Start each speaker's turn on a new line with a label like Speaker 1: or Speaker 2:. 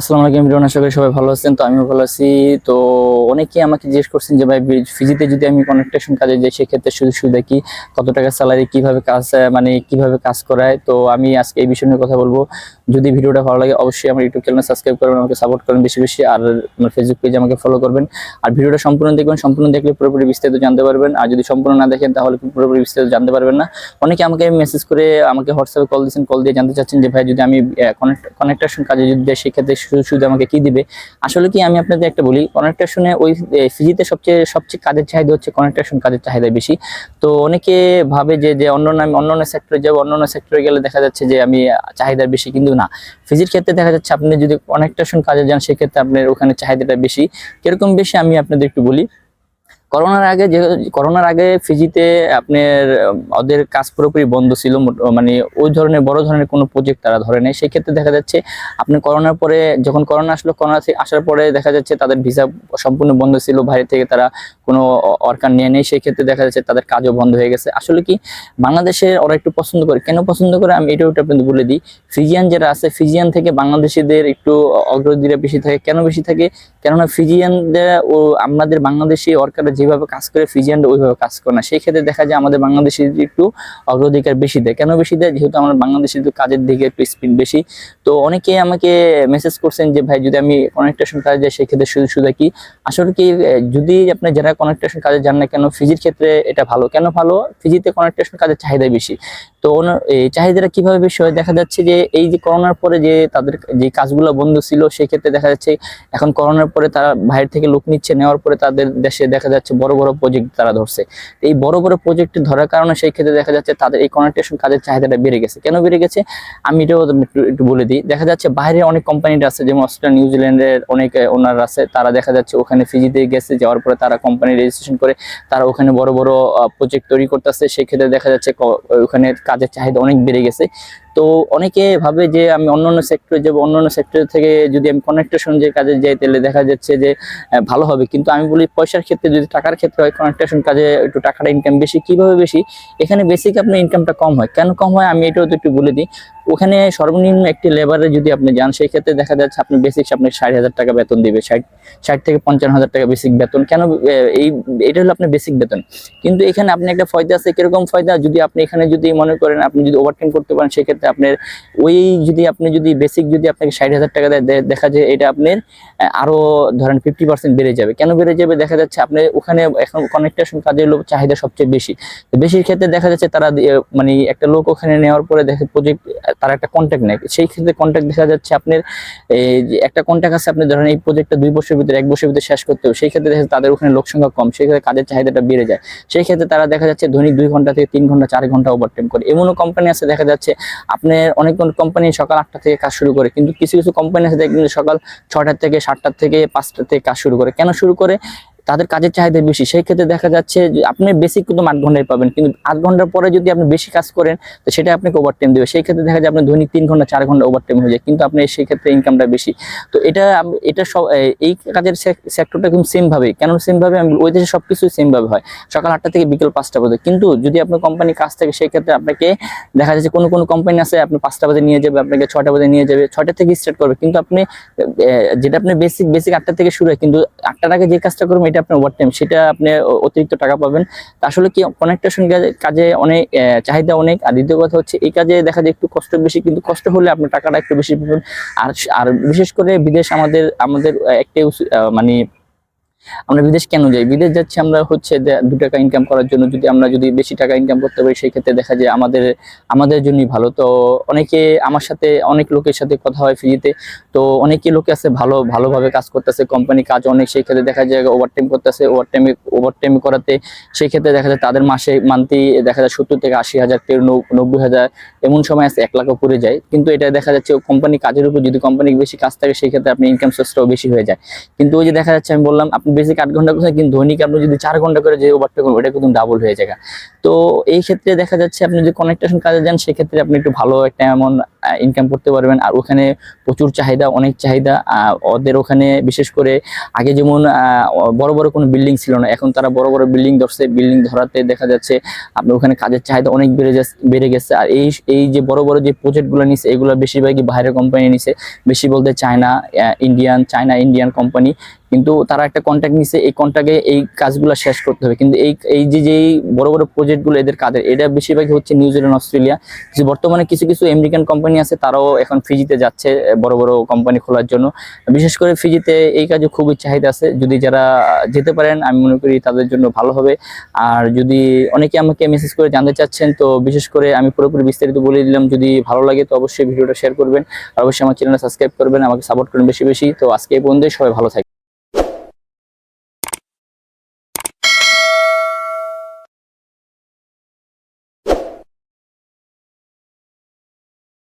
Speaker 1: আসসালামু আলাইকুম ভিডিও আশা করি সবাই ভালো আছেন, তো আমিও ভালো আছি। তো অনেকেই আমাকে জিজ্ঞেস করছেন যে, ভাই ফিজিতে যদি আমি কনেকটেশন কাজে যাই, সেক্ষেত্রে সুযোগ সুবিধা কি? কত টাকা স্যালারি কীভাবে কাজ মানে কীভাবে কাজ করায়? তো আমি আজকে এই বিষয় নিয়ে কথা বলব। যদি ভিডিওটা ভালো লাগে, অবশ্যই আমার ইউটিউব চ্যানেল সাবস্ক্রাইব করবেন, আমাকে সাপোর্ট করবেন বেশি বেশি, আর আমার ফেসবুক পেজে আমাকে ফলো করবেন। আর ভিডিওটা সম্পূর্ণ দেখবেন, সম্পূর্ণ দেখলে পুরোপুরি বিস্তারিত জানতে পারবেন। আর যদি সম্পূর্ণ না দেখেন, তাহলে পুরোপুরি বিস্তারিত জানতে পারবেন না। অনেকে আমাকে মেসেজ করে আমাকে হোয়াটসঅ্যাপে কল দিয়েছেন কল দিয়ে জানতে চাচ্ছেন যে, ভাই, যদি আমি কানেক্টেশন কাজে যদি সেক্ষেত্রে সুবিধা আমাকে কি দিবে? আসলে কি আমি আপনাদের একটা বলি কনেকটেশনে ওই ফিজিতে সবচেয়ে সবচেয়ে কাজের চাহিদা হচ্ছে কনেকটেশন কাজের চাহিদা বেশি। তো অনেকে ভাবে যে যে অন্য আমি অন্য অন্য সেক্টরে যাব, অন্য অন্য সেক্টরে গেলে দেখা যাচ্ছে যে আমি চাহিদা বেশি, কিন্তু না। ফিজির ক্ষেত্রে দেখা যাচ্ছে আপনি যদি কনেকটেশন কাজে যান, সেক্ষেত্রে আপনার ওখানে চাহিদাটা বেশি। কীরকম বেশি আমি আপনাদের একটু বলি। করোনার আগে যে, করোনার আগে ফিজিতে আপনার, ওদের কাজ পুরোপুরি বন্ধ ছিল মানে ওই ধরনের, বড় ধরনের কোনো প্রজেক্ট তারা ধরে নেই। সেই ক্ষেত্রে দেখা যাচ্ছে, আপনি করোনার পরে যখন করোনা আসলো, করোনা আসার পরে দেখা যাচ্ছে তাদের ভিসা সম্পূর্ণ বন্ধ ছিল, বাইরে থেকে তারা কোনো অর্কার নিয়ে নেই। সেই ক্ষেত্রে দেখা যাচ্ছে তাদের কাজও বন্ধ হয়ে গেছে। আসলে কি, বাংলাদেশে ওরা একটু পছন্দ করে। কেন পছন্দ করে? আমি এটাও একটু আপনাদের বলে দিই। ফিজিয়ান যারা আছে, ফিজিয়ান থেকে বাংলাদেশিদের একটু অগ্রগতিটা বেশি থাকে। কেন বেশি থাকে? কেননা ফিজিয়ানদের ও আমাদের বাংলাদেশি ওয়ার্কাররা যেভাবে কাজ করে ফিজিয়ানরা ওইভাবে কাজ করে না। সেই ক্ষেত্রে দেখা যায় আমাদের বাংলাদেশে একটু অগ্রাধিকার বেশি দেয়। কেন বেশি দেয়? যেহেতু আমার বাংলাদেশে একটু কাজের দিকে একটু স্পিড বেশি। তো অনেকেই আমাকে মেসেজ করছেন যে, ভাই, যদি আমি কনেকটেশন কাজে যাই সেক্ষেত্রে শুধু শুধু কি? আসলে কি যদি আপনি যারা কনেকটেশন কাজে যান না কেন ফিজির ক্ষেত্রে এটা ভালো। কেন ভালো? ফিজিতে কনেকটেশন কাজের চাহিদা বেশি। তো ওনার, এই চাহিদাটা কীভাবে বেশি হয়? দেখা যাচ্ছে যে এই যে করোনার পরে যে তাদের যে কাজগুলো বন্ধ ছিল সেই ক্ষেত্রে দেখা যাচ্ছে এখন করোনার পরে তারা বাইরে থেকে লোক নিচ্ছে, নেওয়ার পরে তাদের দেশে দেখা যাচ্ছে বড় বড় প্রজেক্ট তারা ধরছে। এই বড় বড় প্রজেক্ট ধরার কারণে সেই ক্ষেত্রে দেখা যাচ্ছে তাদের এই কানেক্টেশন কাজের চাহিদাটা বেড়ে গেছে। কেন বেড়ে গেছে? আমি এটাও একটু একটু বলে দিই। দেখা যাচ্ছে বাইরে অনেক কোম্পানিটা আছে, যেমন অস্ট্রেলিয়া নিউজিল্যান্ডের অনেক ওনার আছে, তারা দেখা যাচ্ছে ওখানে ফিজিতে গেছে, যাওয়ার পরে তারা কোম্পানি রেজিস্ট্রেশন করে, তারা ওখানে বড় বড় প্রজেক্ট তৈরি করতেছে। সেক্ষেত্রে দেখা যাচ্ছে ওখানে কাজের চাহিদা অনেক বেড়ে গেছে। তো অনেকে ভাবে যে আমি অন্য অন্য সেক্টরে যাব, অন্য অন্য সেক্টর থেকে যদি আমি কানেক্টেশন যে কাজে যাই, তাহলে দেখা যাচ্ছে যে ভালো হবে। কিন্তু আমি বলি পয়সার ক্ষেত্রে, যদি টাকার ক্ষেত্রে হয় কানেক্টেশন কাজে একটু টাকাটা ইনকাম বেশি, কীভাবে বেশি? এখানে বেসিক আপনার ইনকামটা কম হয়। কেন কম হয়? আমি এটাও তো একটু বলে দিই। ওখানে সর্বনিম্ন একটি লেবারে যদি আপনি যান, সেই ক্ষেত্রে দেখা যাচ্ছে আপনি বেসিক আপনি ষাট হাজার টাকা বেতন দিবে। ষাট ষাট থেকে পঞ্চান্ন হাজার টাকা বেসিক বেতন। কেন? এই, এটা হলো আপনার বেসিক বেতন। কিন্তু এখানে আপনি একটা ফয়দা আছে। কীরকম ফয়দা? যদি আপনি এখানে যদি মনে করেন, আপনি যদি ওভারটাইম করতে পারেন, সেক্ষেত্রে আপনার ওই যদি আপনি যদি বেসিক যদি আপনাকে ষাট হাজার টাকা দেয় দেখা যায় এটা আপনার আহ, আরও ধরেন ফিফটি পার্সেন্ট বেড়ে যাবে। কেন বেড়ে যাবে? দেখা যাচ্ছে আপনি ওখানে এখন কানেক্টেশন কাজের লোক চাহিদা সবচেয়ে বেশি। তো বেশির ক্ষেত্রে দেখা যাচ্ছে তারা মানে একটা লোক ওখানে নেওয়ার পরে দেখে প্রজেক্ট তারা একটা কন্ট্যাক্ট নেয় সেই ক্ষেত্রে কন্ট্যাক্ট দেখা যাচ্ছে আপনার একটা কন্ট্যাক্ট আছে আপনি ধরেন এই প্রজেক্টটা দুই বছরের ভিতরে এক বছরের ভিতরে শেষ করতে হবে। সেই ক্ষেত্রে দেখা যাচ্ছে তাদের ওখানে লোক সংখ্যা কম। সেই ক্ষেত্রে কাজের চাহিদাটা বেড়ে যায়। সেই ক্ষেত্রে তারা দেখা যাচ্ছে দৈনিক দুই ঘণ্টা থেকে তিন ঘণ্টা চার ঘণ্টা ওভারটাইম করে। এমনও কোম্পানি আছে দেখা যাচ্ছে আপনার অনেক কোম্পানি সকাল আটটা থেকে কাজ শুরু করে, কিন্তু কিছু কিছু কোম্পানি আছে দেখবেন সকাল ছটার থেকে সাতটার থেকে পাঁচটা থেকে কাজ শুরু করে। কেন শুরু করে? তাদের কাজের চাহিদা বেশি। সেই ক্ষেত্রে দেখা যাচ্ছে যে আপনি বেসিক কিন্তু আট ঘন্টায় পাবেন। কিন্তু আট ঘণ্টার পরে যদি আপনি বেশি কাজ করেন, তো সেটা আপনাকে ওভারটাইম দেবে। সেই ক্ষেত্রে দেখা যায় আপনি দৈনিক তিন ঘণ্টা, চার ঘণ্টা ওভারটাইম হয়ে যায়। কিন্তু আপনি সেই ক্ষেত্রে ইনকামটা বেশি। তো এটা এটা সব এই কাজের সেক্টরটা কিন্তু সেম ভাবে কেন সেম ভাবে আমি ওই দেশে সবকিছু সেম ভাবে হয়। সকাল আটটা থেকে বিকেল পাঁচটা পর্যন্ত। কিন্তু যদি আপনার কোম্পানি কাজ থাকে, সেই ক্ষেত্রে আপনাকে দেখা যাচ্ছে কোনো কোনো কোম্পানি আছে, আপনি পাঁচটা বাজে নিয়ে যাবে, আপনাকে ছটা বাজে নিয়ে যাবে ছটা থেকে স্টার্ট করবে। কিন্তু আপনি যেটা আপনি বেসিক বেসিক আটটা থেকে শুরু হয়, কিন্তু আটটার আগে যে কাজটা করবেন এটা আপনার ওভার টাইম সেটা আপনি অতিরিক্ত টাকা পাবেন। আসলে কি কনেকটেশন কাজে অনেক চাহিদা অনেক, আর দ্বিতীয় কথা হচ্ছে এই কাজে দেখা যায় একটু কষ্ট বেশি, কিন্তু কষ্ট হলে আপনার টাকাটা একটু বেশি পাবেন। আর আর বিশেষ করে বিদেশ আমাদের আমাদের একটাই মানে আমরা বিদেশ কেন যাই? বিদেশ যাচ্ছি আমরা হচ্ছে দু টাকা ইনকাম করার জন্য। যদি আমরা যদি বেশি টাকা ইনকাম করতে পারি, সেই ক্ষেত্রে দেখা যায় আমাদের আমাদের জন্যই ভালো। তো অনেকে আমার সাথে, অনেক লোকের সাথে কথা হয় ফ্রিতে তো। অনেকে লোকে আছে ভালো, ভালোভাবে কাজ করতেছে কোম্পানি কাজ অনেক, সেই ক্ষেত্রে দেখা যায় ওভারটাইম করতেছে ওভারটাইমে ওভারটাইম করাতে। সেই ক্ষেত্রে দেখা যায় তাদের মাসে মান্থলি দেখা যায় সত্তর থেকে আশি হাজার কেউ নব- নব্বই হাজার এমন সময় আছে, এক লাখও পড়ে যায়। কিন্তু এটা দেখা যাচ্ছে কোম্পানি কাজের উপর যদি কোম্পানি বেশি কাজ থাকে, সেই ক্ষেত্রে আপনি ইনকাম সোর্সটাও বেশি হয়ে যায়। কিন্তু ওই যে দেখা যাচ্ছে, আমি বললাম, আপনি বেসিক আট ঘণ্টা করছেন কিন্তু দৈনিক আপনি যদি চার ঘণ্টা করে যে ওভারটা করবেন, ওটা কিন্তু ডাবল হয়ে যায়। তো এই ক্ষেত্রে দেখা যাচ্ছে আপনি যদি কনেকটেশন কাজে যান, সেক্ষেত্রে আপনি একটু ভালো একটা এমন ইনকাম করতে পারবেন। আর ওখানে প্রচুর চাহিদা, অনেক চাহিদা। ওদের ওখানে বিশেষ করে আগে যেমন বড় বড় কোনো বিল্ডিং ছিল না, এখন তারা বড় বড় বিল্ডিং ধরছে বিল্ডিং ধরাতে দেখা যাচ্ছে আপনার ওখানে কাজের চাহিদা অনেক বেড়ে যাচ্ছে, বেড়ে গেছে। আর এই এই যে বড় বড় যে প্রজেক্টগুলো নিছে, এগুলো বেশিরভাগই বাইরের কোম্পানি নিছে। বেশি বলতে China Indian China Indian company কিন্তু তারা একটা কন্ট্যাক্ট নিছে, এই কন্ট্যাক্টে এই কাজগুলো শেষ করতে হবে। কিন্তু এই এই যে যে বড় বড় প্রজেক্টগুলো এদের কাজের। এটা বেশিরভাগই হচ্ছে নিউজিল্যান্ড অস্ট্রেলিয়া যে বর্তমানে কিছু কিছু আমেরিকান কোম্পানি আছে, তারাও এখন ফিজিতে যাচ্ছে, বড় বড় কোম্পানি খোলার জন্য। বিশেষ করে ফিজিতে এই কাজে খুবই চাহিদা আছে। যদি যারা যেতে পারেন, আমি মনে করি তাদের জন্য ভালো হবে। আর যদি অনেকে আমাকে মেসেজ করে জানতে চাচ্ছেন, তো বিশেষ করে আমি পুরোপুরি বিস্তারিত বলে দিলাম। যদি ভালো লাগে, তো অবশ্যই ভিডিওটা শেয়ার করবেন। আর অবশ্যই আমার চ্যানেলটা সাবস্ক্রাইব করবেন, আমাকে সাপোর্ট করবেন বেশি বেশি। তো আজকে এই পর্যন্তই, সবাই ভালো থাকবেন।